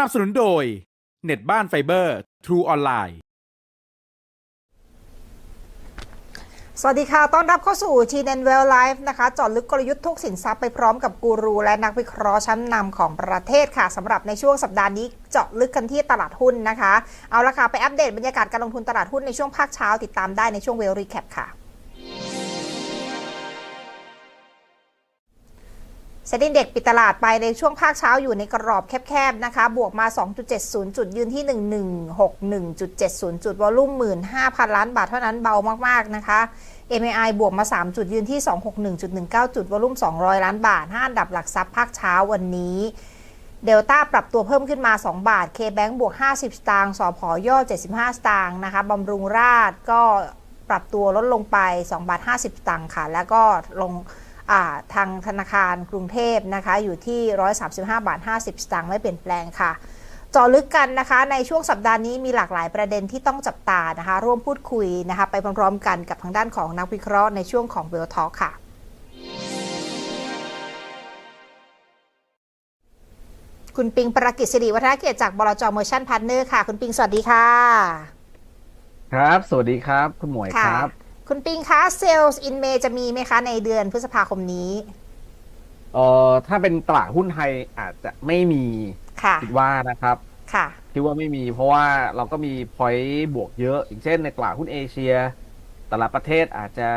นับสนุนโดย เน็ตบ้านไฟเบอร์ True ออนไลน์สวัสดีค่ะ ต้อนรับเข้าสู่ t n n Well Life นะคะจอดลึกกลยุทธ์ทุกสินทรัพย์ไปพร้อมกับกูรู และนักวิเคราะห์ชั้นนำของประเทศค่ะสำหรับในช่วงสัปดาห์นี้เจาะลึกกันที่ตลาดหุ้นนะคะ เอาละค่ะ ไปอัปเดตบรรยากาศการลงทุนตลาดหุ้นในช่วงภาคเช้าติดตามได้ในช่วงเวลรีแคปค่ะ เซ็นดิ้งเด็กปิดตลาดไปในช่วงภาคเช้าอยู่ในกรอบแคบๆนะคะ บวกมา 2.70 จุดยืนที่ 1161.70 จุดวอลุ่ม 15,000 ล้านบาทเท่านั้นเบามากๆนะคะ MAI บวกมา 3 จุดยืนที่ 261.19 จุดวอลุ่ม 200 ล้านบาท 5 อันดับหลักทรัพย์ภาคเช้าวันนี้เดลต้าปรับตัวเพิ่มขึ้นมา 2 บาท K-Bank บวก 50 สตางค์สพย่อ 75 สตางค์นะคะบำรุงราษฎร์ก็ปรับตัวลดลงไป 2 บาท 50 สตางค์ค่ะ แล้วก็ลง ทางธนาคารกรุงเทพนะคะอยู่ที่ 135 บาท 50 สตางค์ไม่เปลี่ยนแปลงค่ะเจาะลึกกันนะคะในช่วงสัปดาห์นี้มีหลากหลายประเด็นที่ต้องจับตานะคะ ร่วมพูดคุยนะคะไปพร้อมๆกันกับทางด้านของนักวิเคราะห์ในช่วงของเวลทอค่ะ คุณปิงประกิจสิริวัฒนเกียรติจากบลจเมอร์ชั่นพาร์เนอร์ค่ะ คุณปิงสวัสดีค่ะ ครับ สวัสดีครับ คุณหมวยครับ คุณปิงคะเซลล์อินเมจะมีไหมคะในเดือนพฤษภาคมนี้เอ่อถ้าเป็นตลาดหุ้นไทยอาจจะไม่มีค่ะคิดว่านะครับ ค่ะคิดว่าไม่มีเพราะว่าเราก็มีพอยต์บวกเยอะ อย่างเช่นในตลาดหุ้นเอเชีย แต่ละประเทศอาจจะ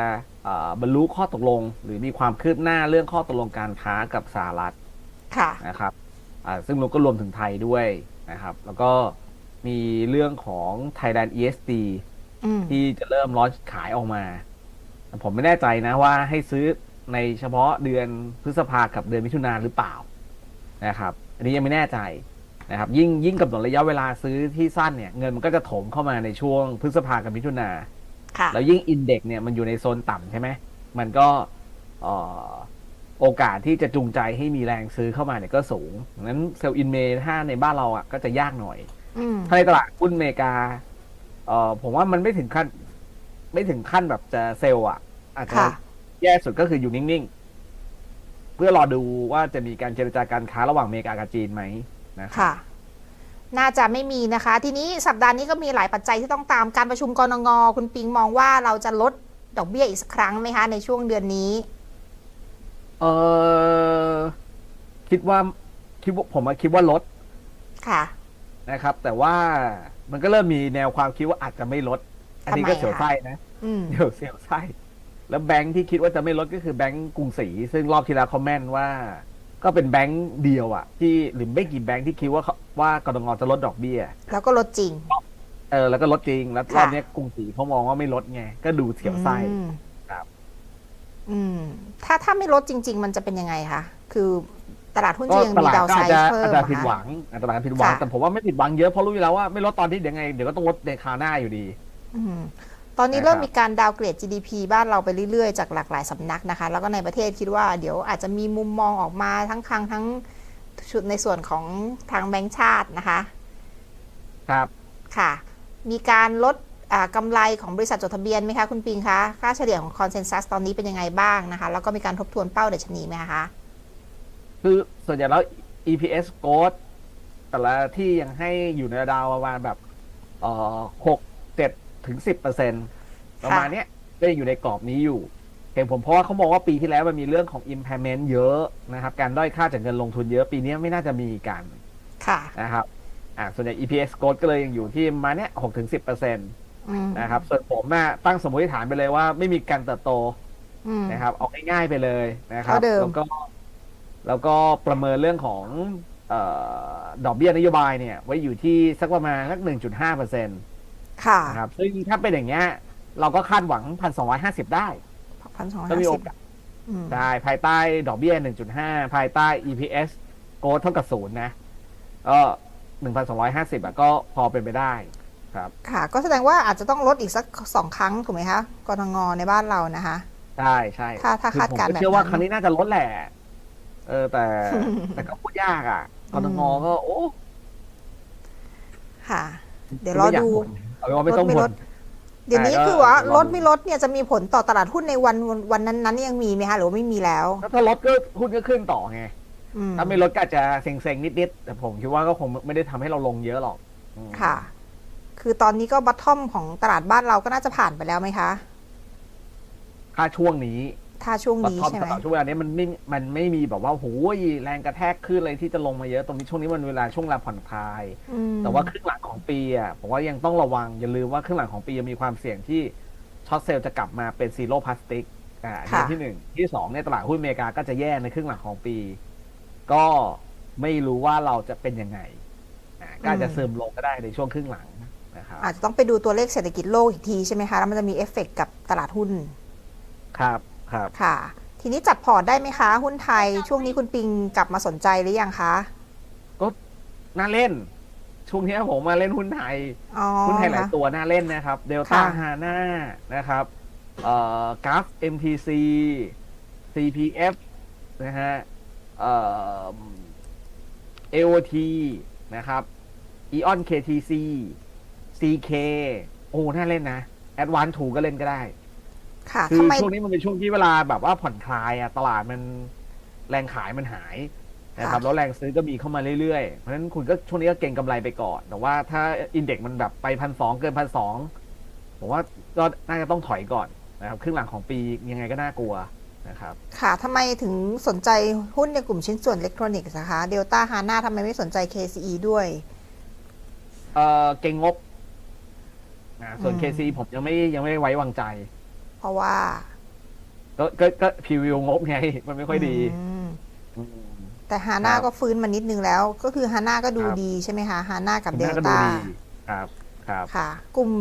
เอ่อบรรลุข้อตกลง หรือมีความคืบหน้าเรื่องข้อตกลงการค้ากับสหรัฐค่ะนะครับอ่าซึ่งเราก็รวมถึงไทยด้วยนะครับ แล้วก็มีเรื่องของ Thailand ESD อืม ที่จะเริ่มลอนช์ขายออกมาแต่ผมไม่แน่ใจนะว่าให้ซื้อในเฉพาะเดือนพฤษภากับเดือนมิถุนาหรือเปล่านะครับ อันนี้ยังไม่แน่ใจนะครับ ยิ่งยิ่งกำหนดระยะเวลาซื้อที่สั้นเนี่ยเงินมันก็จะถมเข้ามาในช่วงพฤษภากับมิถุนาค่ะแล้วยิ่งอินเด็กซ์เนี่ยมันอยู่ในโซนต่ำใช่ไหมมันก็เอ่อโอกาสที่จะจูงใจให้มีแรงซื้อเข้ามาเนี่ยก็สูงงั้นเซลล์อินเมถ้าในบ้านเราอะก็จะยากหน่อยอืมถ้าในตลาดหุ้นอเมริกา เอ่อผมว่ามันไม่ถึงขั้น ไม่ถึงขั้นแบบจะเซลล์อะ อาจจะค่ะ แย่สุดก็คืออยู่นิ่งๆ เพื่อรอดูว่าจะมีการเจรจาการค้าระหว่างอเมริกากับจีนไหมนะครับค่ะ น่าจะไม่มีนะคะ ทีนี้สัปดาห์นี้ก็มีหลายปัจจัยที่ต้องตามการประชุมกรงงคุณปิงมองว่าเราจะลดดอกเบี้ยอีกสักครั้งไหมคะ ในช่วงเดือนนี้ เออคิดว่าคิดว่าผมอะคิดว่าลดค่ะ นะครับ แต่ว่า มันก็เริ่มมีแนวความคิดว่าอาจจะไม่ลด อันนี้ก็ทำไมอะเสียวไส้นะอืมเดี๋ยวเสียวไส้แล้วแบงค์ที่คิดว่าจะไม่ลดก็คือแบงค์กรุงศรีซึ่งรอบที่แล้วเขาแม่นว่า ก็เป็นแบงค์เดียวอะที่หรือไม่กี่แบงค์ที่คิดว่าเขาว่ากรงจะลดดอกเบี้ย แล้วก็ลดจริง เออ แล้วก็ลดจริงแล้วค่ะรอบเนี้ยกรุงศรีเขามองว่าไม่ลดไงก็ดูเสียวไส้อืมครับ อืม ถ้าถ้าไม่ลดจริง ๆ มันจะเป็นยังไงคะคือ ตลาดหุ้นก็จะยังตมีลาดดาวก็ไซอาจจะด์เพิ่อาจมจะเหรอผิดหวัคะงอาจจะผิดหวังค่ะแต่ผมว่าไม่ผิดหวังเยอะเพราะรู้อยู่แล้วว่าไม่ลดตอนที่ยังไงเดี๋ยวก็ต้องลดในคราวหน้าอยู่ดีอืมตอนนี้นะครับเริ่มมีการดาวน์เกรด GDP บ้านเราไปเรื่อยๆ จากหลากหลายสำนักนะคะ แล้วก็ในประเทศคิดว่าเดี๋ยวอาจจะมีมุมมองออกมาทั้งครั้งทั้งชุดในส่วนของทางแบงก์ชาตินะคะ ครับค่ะ มีการลดอ่ากำไรของบริษัทจดทะเบียนไหมคะคุณปิงคะ ค่าเฉลี่ยของคอนเซนแซสตอนนี้เป็นยังไงบ้างนะคะ แล้วก็มีการทบทวนเป้าดัชนีไหมคะ คือส่วนใหญ่แล้ว EPS growth แต่ละที่ยังให้อยู่ในระดับประมาณแบบเอ่อหกเจ็ดถึงสิบเปอร์เซ็นประมาณเนี้ยก็ยังอยู่ในกรอบนี้อยู่เห็นผมเพราะว่าเขาบอกว่าปีที่แล้วมันมีเรื่องของ impairment เยอะนะครับ การด้อยค่าจากเงินลงทุนเยอะปีนี้ไม่น่าจะมีกันค่ะนะครับอ่าส่วนใหญ่ EPS growth ก็เลยยังอยู่ที่ประมาณเนี้ยหกถึงสิบเปอร์เซ็นตอืมนะครับ ส่วนผมน่ะตั้งสมมติฐานไปเลยว่าไม่มีการเติบโตอืมนะครับ เอาง่ายๆไปเลยนะครับเท่าเดิมแล้วก็ แล้วก็ประเมินเรื่องของเออดอกเบี้ยนโยบายเนี่ยไว้อยู่ที่สักประมาณสักหนึ่งจุดห้าเปอร์เซ็นต์ค่ะนะครับซึ่งถ้าเป็นอย่างเงี้ยเราก็คาดหวังพันสองร้อยห้าสิบได้พันสองร้อยก็มีห้าโอสิบกาสอืมได้ภายใต้ดอกเบี้ยหนึ่งจุดห้าภายใต้ EPS โกเท่ากับศูนย์นะก็หนึ่งพันสองร้อยห้าสิบอะก็พอเป็นไปได้ครับ ค่ะ ก็แสดงว่าอาจจะต้องลดอีกสักสองครั้งถูกไหมคะกทงในบ้านเรานะคะ ใช่ใช่ถ้าถ้าคือคาดการณ์ผมเชื่อว่าแบบนั้นครั้งนี้น่าจะลดแหละ เออแต่ แต่ก็พูดยากอะกรงก็โอ้ค่ะ เดี๋ยวรอดูเอาเป็นว่าไม่ต้องลดไม่บ่ลนดเดี๋ยวนี้อ่าก็คือว่าลองดูลดไม่ลดเนี่ยจะมีผลต่อตลาดหุ้นในวันวันนั้นนั้นยังมีไหมคะหรือว่าไม่มีแล้วแล้วถ้าลดก็หุ้นก็ขึ้นต่อไงอืมถ้าไม่ลดก็อาจจะเซ็งๆนิดๆแต่ผมคิดว่าก็คงไม่ได้ทำให้เราลงเยอะหรอกอืมค่ะ คือตอนนี้ก็บัตทอมของตลาดบ้านเราก็น่าจะผ่านไปแล้วไหมคะ ค่าช่วงนี้ ถ้าช่วงบัตนี้ทอมใช่สไหมำหรับช่วงเวลานี้มันไม่ มันไม่มีแบบว่าโหยแรงกระแทกขึ้นเลยที่จะลงมาเยอะตรงนี้ช่วงนี้มันเวลาช่วงเวลาผ่อนคลายอืมแต่ว่าครึ่งหลังของปีอะผมว่ายังต้องระวังอย่าลืมว่าครึ่งหลังของปียังมีความเสี่ยงที่ช็อตเซลล์จะกลับมาเป็นซีโร่พลาสติกอ่าอันนี้ที่หนึ่งที่สองในยตลาดหุ้นอเมริกาก็จะแย่ในครึ่งหลังของปี ก็ไม่รู้ว่าเราจะเป็นยังไงอ่าก็อาจจะซึมลงก็ได้ในช่วงครึ่งหลังนะครับอาจจะต้องไปดูตัวเลขเศรษฐกิจโลกอีกทีใช่ไหมคะแล้วมันจะมีเอฟเฟกต์กับตลาดหุ้น ครับ ครับค่ะ ทีนี้จัดพอร์ตได้ไหมคะ หุ้นไทยช่วงนี้คุณปิงกลับมาสนใจหรือยังคะก็น่าเล่น ช่วงนี้ผมมาเล่นหุ้นไทยอ๋อหุ้นไทยหลายค่ะตัวน่าเล่นนะครับเดลต้าค่ะฮาน่านะครับเอ่อกราฟ MTC CPF นะฮะเอ่อ AOT นะครับ Eon KTC CK โอ้ น่าเล่นนะ Advance 2ก็เล่นก็ได้ ค่ะคือทำไม ช่วงนี้มันเป็นช่วงที่เวลาแบบว่าผ่อนคลายอะตลาดมันแรงขายมันหายนะครับค่ะ แล้วแรงซื้อก็มีเข้ามาเรื่อยๆ เพราะฉะนั้นคุณก็ช่วงนี้ก็เก่งกำไรไปก่อน แต่ว่าถ้าอินเด็กซ์มันแบบไปพันสองเกินพันสองผมว่าก็น่าจะต้องถอยก่อนนะครับครึ่งหลังของปียังไงก็น่ากลัวนะครับ ค่ะทำไมถึงสนใจหุ้นในกลุ่มชิ้นส่วนอิเล็กทรอนิกส์นะคะเดลต้าฮาน่าทำไมไม่สนใจ KCE ด้วย เออเก่งงบนะส่วน อืม KC ผมยังไม่ยังไม่ไว้วางใจเพ ราะว่า ก็ก็ก็พรีวิวงบไง มันไม่ค่อยดีมอืมแต่ฮาน่าครับก็ฟื้นมานิดนึงแล้ว ก็คือฮาน่าก็ดูครับดีใช่ไหมคะฮาน่ากับเดน่าลก็ดูต้าดีครับครับค่ะ กลุ่ม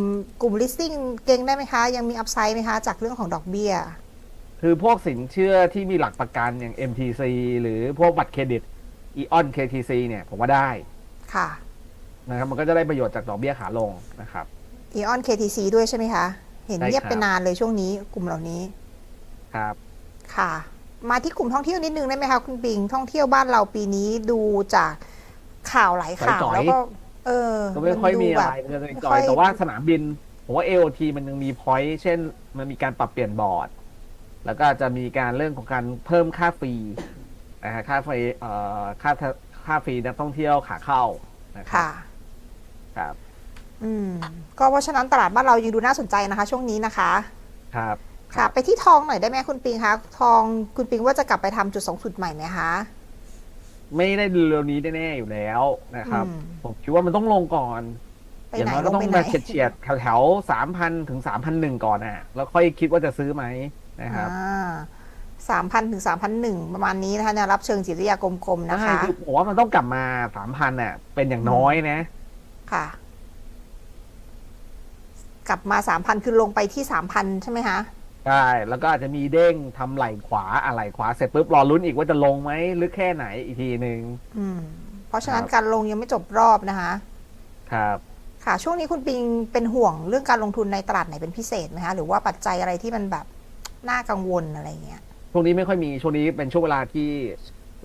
กลุ่ม listing เก่งได้ไหมคะ ยังมีอัพไซด์ไหมคะ จากเรื่องของดอกเบี้ย คือพวกสินเชื่อที่มีหลักประกันอย่าง MTC หรือพวกบัตรเครดิต Eon KTC เนี่ยผมว่าได้ ค่ะ นะครับ มันก็จะได้ประโยชน์จากดอกเบี้ยขาลงนะครับ Eon KTC ด้วยใช่ไหมคะ เห็นใช่เงียบครับไปนานเลยช่วงนี้กลุ่มเหล่านี้ ครับ ค่ะ มาที่กลุ่มท่องเที่ยวนิดนึงได้ไหมคะคุณปิง ท่องเที่ยวบ้านเราปีนี้ดูจากข่าวหลายข่าวจ่อยๆแล้วก็ เออก็ไม่ค่อยมีนดูอะแบไรบมันจะเป็นไม่จค่ออยยแต่ว่าสนามบินผมว่า AOT มันยังมีพอยต์เช่น มันมีการปรับเปลี่ยนบอร์ด แล้วก็จะมีการเรื่องของการเพิ่มค่าฟรีนะฮะค่าฟรีเอ่อค่าค่าฟรีนักท่องเที่ยวขาเข้านะครัค่ะครับ อืมก็เพราะฉะนั้นตลาดบ้านเรายังดูน่าสนใจนะคะ ช่วงนี้นะคะ ครับค่ะ ไปที่ทองหน่อยได้ไหมคุณปิงคะทองคุณปิงว่าจะกลับไปทำจุดสองจุดใหม่ไหมคะไม่ได้เร็วๆนี้แน่ๆอยู่แล้วนะครับอืมผมคิดว่ามันต้องลงก่อนไปอย่างไหนน้อยลก็งต้องไปไหนมาเฉียดๆแถวๆสามพันถึงสามพันหนึ่งก่อนอะ แล้วค่อยคิดว่าจะซื้อไหมนะครับสามพันถึงสามพันหนึ่งประมาณนี้นะคะแนวรับเชิงจิตวิทยากลมๆนะคะใช่คือผมว่ามันต้องกลับมาสามพันอะ เป็นอย่างน้อยนะ ค่ะ กลับมาสามพันคือลงไปที่สามพันใช่ไหมคะใช่แล้วก็อาจจะมีเด้งทำไหล่ขวาอะไหล่ขวาเสร็จปุ๊บรอลุ้นอีกว่าจะลงไหมหรือแค่ไหนอีกทีหนึ่งอืม เพราะฉะนั้นครับการลงยังไม่จบรอบนะคะ ครับ ค่ะช่วงนี้คุณปิงเป็นห่วงเรื่องการลงทุนในตลาดไหนเป็นพิเศษไหมคะหรือว่าปัจจัยอะไรที่มันแบบน่ากังวลอะไรเงี้ยช่วงนี้ไม่ค่อยมีช่วงนี้เป็นช่วงเวลาที่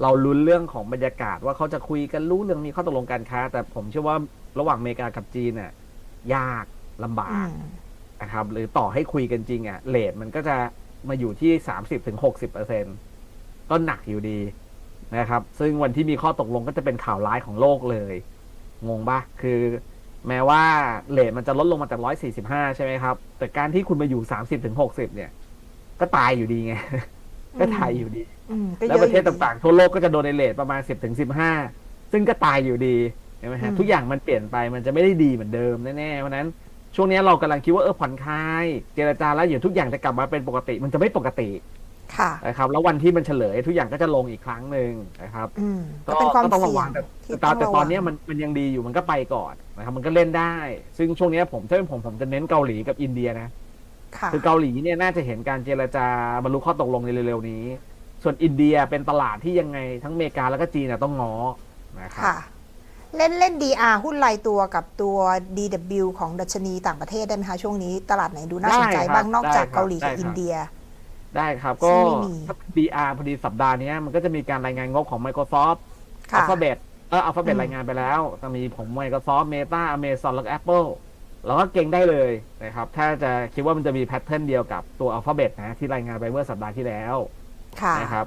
เราลุ้นเรื่องของบรรยากาศว่าเขาจะคุยกันรู้เรื่องมีข้อตกลงการค้า แต่ผมเชื่อว่าระหว่างอเมริกากับจีนน่ะยาก ลำบาอืกมนะครับ หรือต่อให้คุยกันจริงอะเลทมันก็จะมาอยู่ที่สามสิบถึงหกสิบเปอร์เซ็นก็หนักอยู่ดีนะครับ ซึ่งวันที่มีข้อตกลงก็จะเป็นข่าวร้ายของโลกเลย งงปะคือแม้ว่าเลทมันจะลดลงมาจากร้อยสี่สิบห้าใช่ไหมครับ แต่การที่คุณมาอยู่สามสิบถึงหกสิบเนี่ย ก็ตายอยู่ดีไง ก็ตายอยู่ดีอืมก็แล้วเยปอะระเทศอยู่ดีต่างๆ ทั่วโลกก็จะโดนในเลทประมาณ10ถึง15ซึ่งก็ตายอยู่ดีเห็นไหมฮะอืมทุกอย่างมันเปลี่ยนไป มันจะไม่ได้ดีเหมือนเดิมแน่ๆ เพราะฉะนั้น ช่วงนี้เรากำลังคิดว่าเออผ่อนคลายเจรจาแล้วเดี๋ยวทุกอย่างจะกลับมาเป็นปกติ มันจะไม่ปกติค่ะนะครับ แล้ววันที่มันเฉลยทุกอย่างก็จะลงอีกครั้งหนึ่งนะครับอืมก็ก็เป็นความก็ต้องระเสี่ยวังงแต่ที่แต่ตอนแต่ระตวัองนเนี้ยมันมันยังดีอยู่มันก็ไปก่อนนะครับ มันก็เล่นได้ ซึ่งช่วงนี้ผมถ้าเป็นผมผมจะเน้นเกาหลีกับอินเดียนะค่ะคือเกาหลีเนี่ยน่าจะเห็นการเจรจาบรรลุข้อตกลงในเร็วๆนี้ ส่วนอินเดียเป็นตลาดที่ยังไงทั้งอเมริกาแล้วก็จีนน่ะต้องง้อนะครับค่ะ เล่นเล่น DR หุ้นรายตัวกับตัว DW ของดัชนีต่างประเทศได้ไหมคะ ช่วงนี้ตลาดไหนดูน่าสนใจได้ครับบ้างนอกจากได้ครับเกาหลีกับได้ครับอินเดีย ได้ครับซึ่ก็งไม่มีถ้า DR พอดีสัปดาห์เนี้ยมันก็จะมีการรายงานงบของ Microsoft ค่ะ Alphabet เออ Alphabet อืมรายงานไปแล้วจะมีผม Microsoft Meta Amazon แล้วก็ Apple เราก็เก่งได้เลยนะครับ ถ้าจะคิดว่ามันจะมีแพทเทิร์นเดียวกับตัว Alphabet นะที่รายงานไปเมื่อสัปดาห์ที่แล้วค่ะนะครับ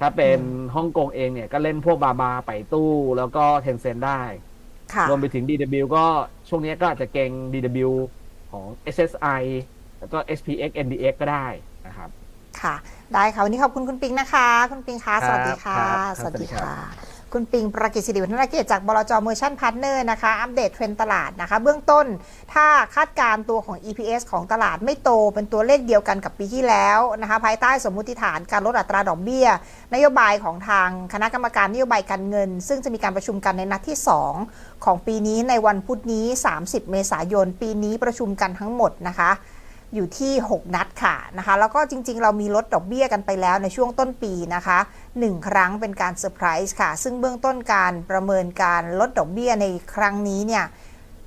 ถ้าเป็นฮ่องกงเองเนี่ยก็เล่นพวกบาบาไปตู้แล้วก็เทนเซ็นได้ค่ะรวมไปถึง DW ก็ช่วงนี้ก็อาจจะเก่ง DW ของ SSI แล้วก็ SPX NDX ก็ได้นะครับ ค่ะ ได้ค่ะ วันนี้ขอบคุณคุณปิงนะคะ คุณปิงคะครับสวัสดีค่ะครับสวัสดีสวัสดีครัค่ะบ คุณปิงประกิตสิริวัฒนเกียรติจากบลจเมอร์ชั่นพาร์ทเนอร์นะคะ อัปเดตเทรนตลาดนะคะ เบื้องต้นถ้าคาดการณ์ตัวของ EPS ของตลาดไม่โตเป็นตัวเลขเดียวกันกับปีที่แล้วนะคะ ภายใต้สมมุติฐานการลดอัตราดอกเบี้ย นโยบายของทางคณะกรรมการนโยบายการเงิน ซึ่งจะมีการประชุมกันในนัดที่ 2 ของปีนี้ในวันพุธนี้ 30 เมษายน ปีนี้ประชุมกันทั้งหมดนะคะ อยู่ที่ 6 นัดค่ะนะคะแล้วก็จริงๆ เรามีลดดอกเบี้ยกันไปแล้วในช่วงต้นปีนะคะ 1 ครั้งเป็นการเซอร์ไพรส์ค่ะ ซึ่งเบื้องต้นการประเมินการลดดอกเบี้ยในครั้งนี้เนี่ย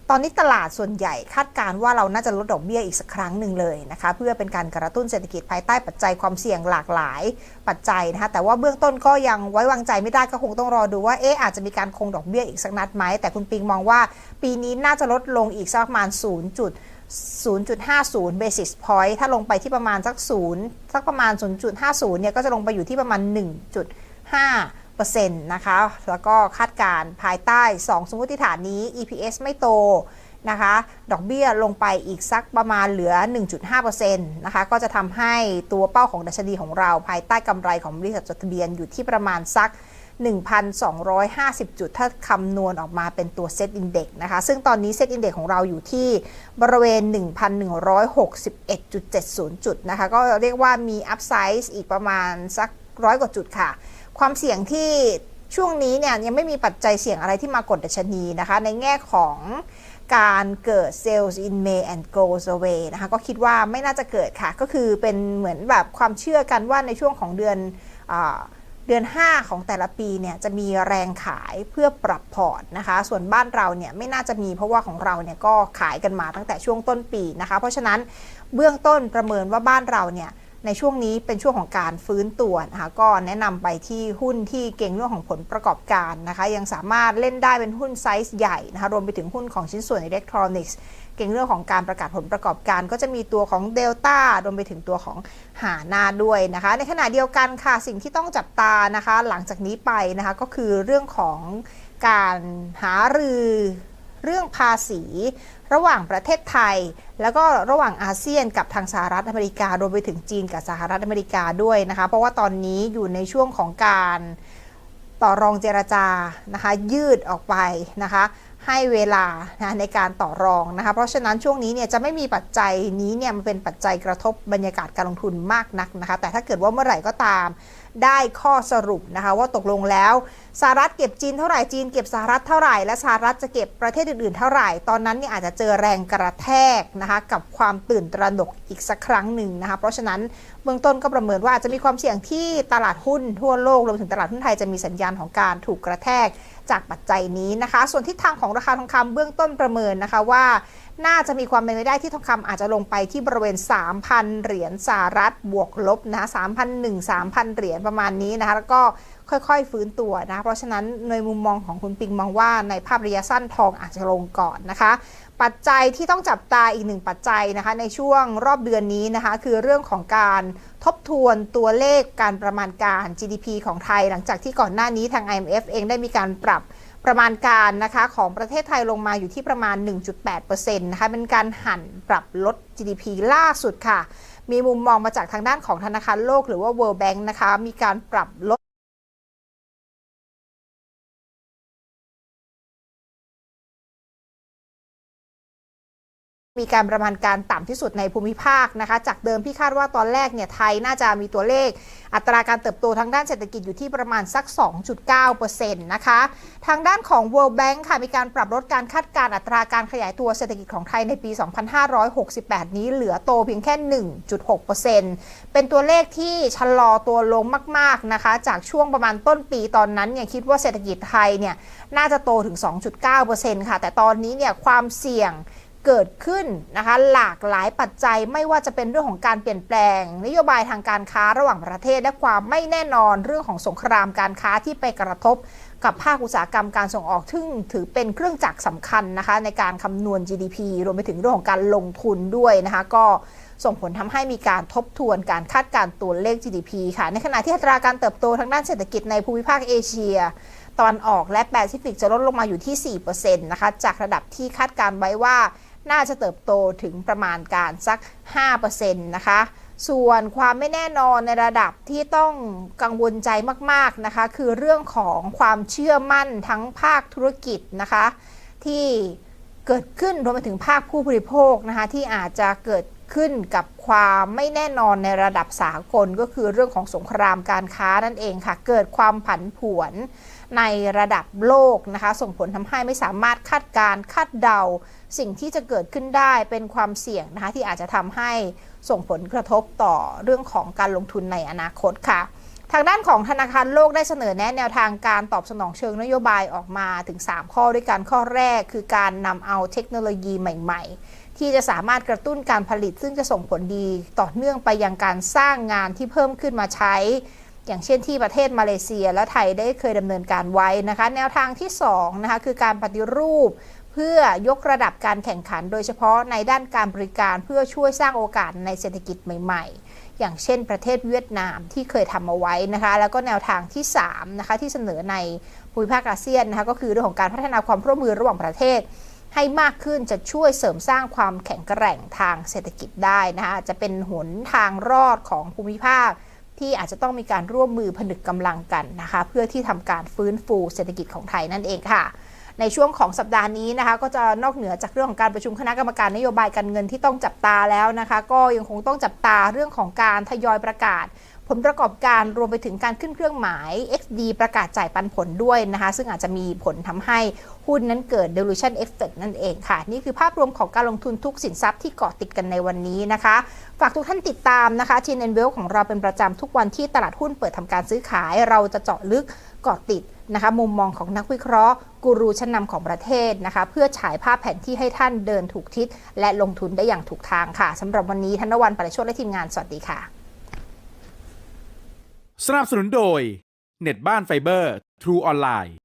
ตอนนี้ตลาดส่วนใหญ่คาดการณ์ว่าเราน่าจะลดดอกเบี้ยอีกสักครั้งหนึ่งเลยนะคะ เพื่อเป็นการกระตุ้นเศรษฐกิจภายใต้ปัจจัยความเสี่ยงหลากหลายปัจจัยนะคะแต่ว่าเบื้องต้นก็ยังไว้วางใจไม่ได้ก็คงต้องรอดูว่าเอ๊ะอาจจะมีการคงดอกเบี้ยอีกสักนัดไหมแต่คุณปิงมองว่า ปีนี้น่าจะลดลงอีกสักประมาณ 0. 0.50 basis point ถ้าลงไปที่ประมาณสัก0สักประมาณ 0.50 เนี่ย ก็จะลงไปอยู่ที่ประมาณ 1.5เปอร์เซ็นะคะ แล้วก็คาดการ์ภายใต้ 2 สมมติฐานนี้ EPS ไม่โตนะคะ ดอกเบี้ยลงไปอีกสักประมาณเหลือ 1.5%นะคะ ก็จะทำให้ตัวเป้าของดัชนีของเราภายใต้กำไรของบริษัทจดทะเบียนอยู่ที่ประมาณสัก 1,250 จุด ถ้าคำนวณออกมาเป็นตัวเซตอินเด็กนะคะ ซึ่งตอนนี้เซตอินเด็กของเราอยู่ที่บริเวณ 1,161.70 จุดนะคะ ก็เรียกว่ามีอัพไซส์อีกประมาณสักร้อยกว่าจุดค่ะ ความเสี่ยงที่ช่วงนี้เนี่ยยังไม่มีปัจจัยเสี่ยงอะไรที่มากดดัชนีนะคะ ในแง่ของการเกิด sales in May and goes away นะคะ ก็คิดว่าไม่น่าจะเกิดค่ะ ก็คือเป็นเหมือนแบบความเชื่อกันว่าในช่วงของเดือนอ เดือน 5 ของแต่ละปีเนี่ยจะมีแรงขายเพื่อปรับพอร์ตนะคะ ส่วนบ้านเราเนี่ยไม่น่าจะมีเพราะว่าของเราเนี่ยก็ขายกันมาตั้งแต่ช่วงต้นปีนะคะ เพราะฉะนั้นเบื้องต้นประเมินว่าบ้านเราเนี่ยในช่วงนี้เป็นช่วงของการฟื้นตัวนะคะก็แนะนำไปที่หุ้นที่เก่งเรื่องของผลประกอบการนะคะ ยังสามารถเล่นได้เป็นหุ้นไซส์ใหญ่นะคะรวมไปถึงหุ้นของชิ้นส่วนอิเล็กทรอนิกส์ เก่งเรื่องของการประกาศผลประกอบการ ก็จะมีตัวของเดลต้ารวมไปถึงตัวของหานาด้วยนะคะ ในขณะเดียวกันค่ะสิ่งที่ต้องจับตานะคะ หลังจากนี้ไปนะคะก็คือเรื่องของการหารือเรื่องภาษี ระหว่างประเทศไทย แล้วก็ระหว่างอาเซียนกับทางสหรัฐอเมริการวมไปถึงจีนกับสหรัฐอเมริกาด้วยนะคะเพราะว่าตอนนี้อยู่ในช่วงของการต่อรองเจรจานะคะยืดออกไปนะคะ ให้เวลานะในการต่อรองนะคะ เพราะฉะนั้นช่วงนี้เนี่ยจะไม่มีปัจจัยนี้เนี่ยมันเป็นปัจจัยกระทบบรรยากาศการลงทุนมากนักนะคะ แต่ถ้าเกิดว่าเมื่อไหร่ก็ตามได้ข้อสรุปนะคะว่าตกลงแล้วสหรัฐเก็บจีนเท่าไหร่จีนเก็บสหรัฐเท่าไหร่และสหรัฐจะเก็บประเทศอื่นๆเท่าไหร่ตอนนั้นเนี่ยอาจจะเจอแรงกระแทกนะคะกับความตื่นตระหนกอีกสักครั้งหนึ่งนะคะเพราะฉะนั้นเบื้องต้นก็ประเมินว่าอาจจะมีความเสี่ยงที่ตลาดหุ้นทั่วโลกรวมถึงตลาดหุ้นไทยจะมีสัญญาณของการถูกกระแทก จากปัจจัยนี้นะคะ ส่วนทิศทางของราคาทองคำเบื้องต้นประเมินนะคะว่าน่าจะมีความเป็นไปได้ที่ทองคำอาจจะลงไปที่บริเวณ 3,000 เหรียญสหรัฐบวกลบนะคะ3,001 3,000 เหรียญประมาณนี้นะคะแล้วก็ ค่อยๆ ฟื้นตัวนะ เพราะฉะนั้นในมุมมองของคุณปิงมองว่าในภาพระยะสั้นทองอาจจะลงก่อนนะคะ ปัจจัยที่ต้องจับตาอีกหนึ่งปัจจัยนะคะ ในช่วงรอบเดือนนี้นะคะ คือเรื่องของการทบทวนตัวเลขการประมาณการ GDP ของไทย หลังจากที่ก่อนหน้านี้ทาง IMF เองได้มีการปรับประมาณการนะคะของประเทศไทยลงมาอยู่ที่ประมาณ 1.8%นะคะเป็นการหันปรับลด GDP ล่าสุดค่ะ มีมุมมองมาจากทางด้านของธนาคารโลกหรือว่า World Bank นะคะ มีการปรับลด มีการประมาณการต่ำที่สุดในภูมิภาคนะคะ จากเดิมที่คาดว่าตอนแรกเนี่ยไทยน่าจะมีตัวเลข อัตราการเติบโตทางด้านเศรษฐกิจอยู่ที่ประมาณสัก 2.9%นะคะ ทางด้านของ World Bank ค่ะมีการปรับลดการคาดการอัตราการขยายตัวเศรษฐกิจของไทยในปี 2568 นี้เหลือโตเพียงแค่ 1.6%เป็นตัวเลขที่ชะลอตัวลงมากๆนะคะ จากช่วงประมาณต้นปีตอนนั้นเนี่ยคิดว่าเศรษฐกิจไทยเนี่ยน่าจะโตถึง 2.9%ค่ะ แต่ตอนนี้เนี่ยความเสี่ยง เกิดขึ้นนะคะหลากหลายปัจจัยไม่ว่าจะเป็นเรื่องของการเปลี่ยนแปลง นโยบายทางการค้าระหว่างประเทศ และความไม่แน่นอนเรื่องของสงครามการค้าที่ไปกระทบกับภาคอุตสาหกรรมการส่งออกซึ่งถือเป็นเครื่องจักรสำคัญนะคะในการคำนวณ GDP รวมไปถึงเรื่องของการลงทุนด้วยนะคะก็ส่งผลทำให้มีการทบทวนการคาดการ์ตัวเลข GDP ค่ะ ในขณะที่อัตราการเติบโตทางด้านเศรษฐกิจในภูมิภาคเอเชีย ตอนออกและแปซิฟิกจะลดลงมาอยู่ที่ 4%นะคะ จากระดับที่คาดการไว้ว่า น่าจะเติบโตถึงประมาณการสัก 5%นะคะ ส่วนความไม่แน่นอนในระดับที่ต้องกังวลใจมากๆนะคะ คือเรื่องของความเชื่อมั่นทั้งภาคธุรกิจนะคะ ที่เกิดขึ้นรวมไปถึงภาคผู้บริโภคนะคะ ที่อาจจะเกิดขึ้นกับความไม่แน่นอนในระดับสากลก็คือเรื่องของสงครามการค้านั่นเองค่ะ เกิดความผันผวนในระดับโลกนะคะ ส่งผลทำให้ไม่สามารถคาดการคาดเดา สิ่งที่จะเกิดขึ้นได้เป็นความเสี่ยงนะคะที่อาจจะทำให้ส่งผลกระทบต่อเรื่องของการลงทุนในอนาคตค่ะ ทางด้านของธนาคารโลกได้เสนอแนะแนวทางการตอบสนองเชิงนโยบายออกมาถึง 3 ข้อด้วยกันข้อแรกคือการนำเอาเทคโนโลยีใหม่ ๆ ที่จะสามารถกระตุ้นการผลิตซึ่งจะส่งผลดีต่อเนื่องไปยังการสร้างงานที่เพิ่มขึ้นมาใช้อย่างเช่นที่ประเทศมาเลเซียและไทยได้เคยดำเนินการไว้นะคะ แนวทางที่2นะคะคือการปฏิรูป เพื่อยกระดับการแข่งขัน โดยเฉพาะในด้านการบริการเพื่อช่วยสร้างโอกาสในเศรษฐกิจใหม่ ๆ อย่างเช่นประเทศเวียดนามที่เคยทำเอาไว้นะคะ แล้วก็แนวทางที่3นะคะที่เสนอในภูมิภาคอาเซียนนะคะก็คือเรื่องของการพัฒนาความร่วมมือระหว่างประเทศ ให้มากขึ้นจะช่วยเสริมสร้างความแข็งแกร่งทางเศรษฐกิจได้นะคะจะเป็นหนทางรอดของภูมิภาคที่อาจจะต้องมีการร่วมมือผนึกกำลังกันนะคะ เพื่อที่ทำการฟื้นฟูเศรษฐกิจของไทยนั่นเองค่ะ ในช่วงของสัปดาห์นี้นะคะก็จะนอกเหนือจากเรื่องของการประชุมคณะกรรมการนโยบายการเงินที่ต้องจับตาแล้วนะคะก็ยังคงต้องจับตาเรื่องของการทยอยประกาศ ผลประกอบการรวมไปถึงการขึ้นเครื่องหมาย XD ประกาศจ่ายปันผลด้วยนะคะ ซึ่งอาจจะมีผลทำให้หุ้นนั้นเกิด dilution effect นั่นเองค่ะ นี่คือภาพรวมของการลงทุนทุกสินทรัพย์ที่เกาะติดกันในวันนี้นะคะ ฝากทุกท่านติดตามนะคะทีนเอ็นเวลของเราเป็นประจำทุกวันที่ตลาดหุ้นเปิดทำการซื้อขาย เราจะเจาะลึก เกาะติดนะคะมุมมองของนักวิเคราะห์กูรูชั้นนำของประเทศนะคะเพื่อฉายภาพแผนที่ให้ท่านเดินถูกทิศ และลงทุนได้อย่างถูกทางค่ะสำหรับวันนี้ธนวันประชดและทีมงานสวัสดีค่ะ สนับสนุนโดย เน็ตบ้านไฟเบอร์ ทรูออนไลน์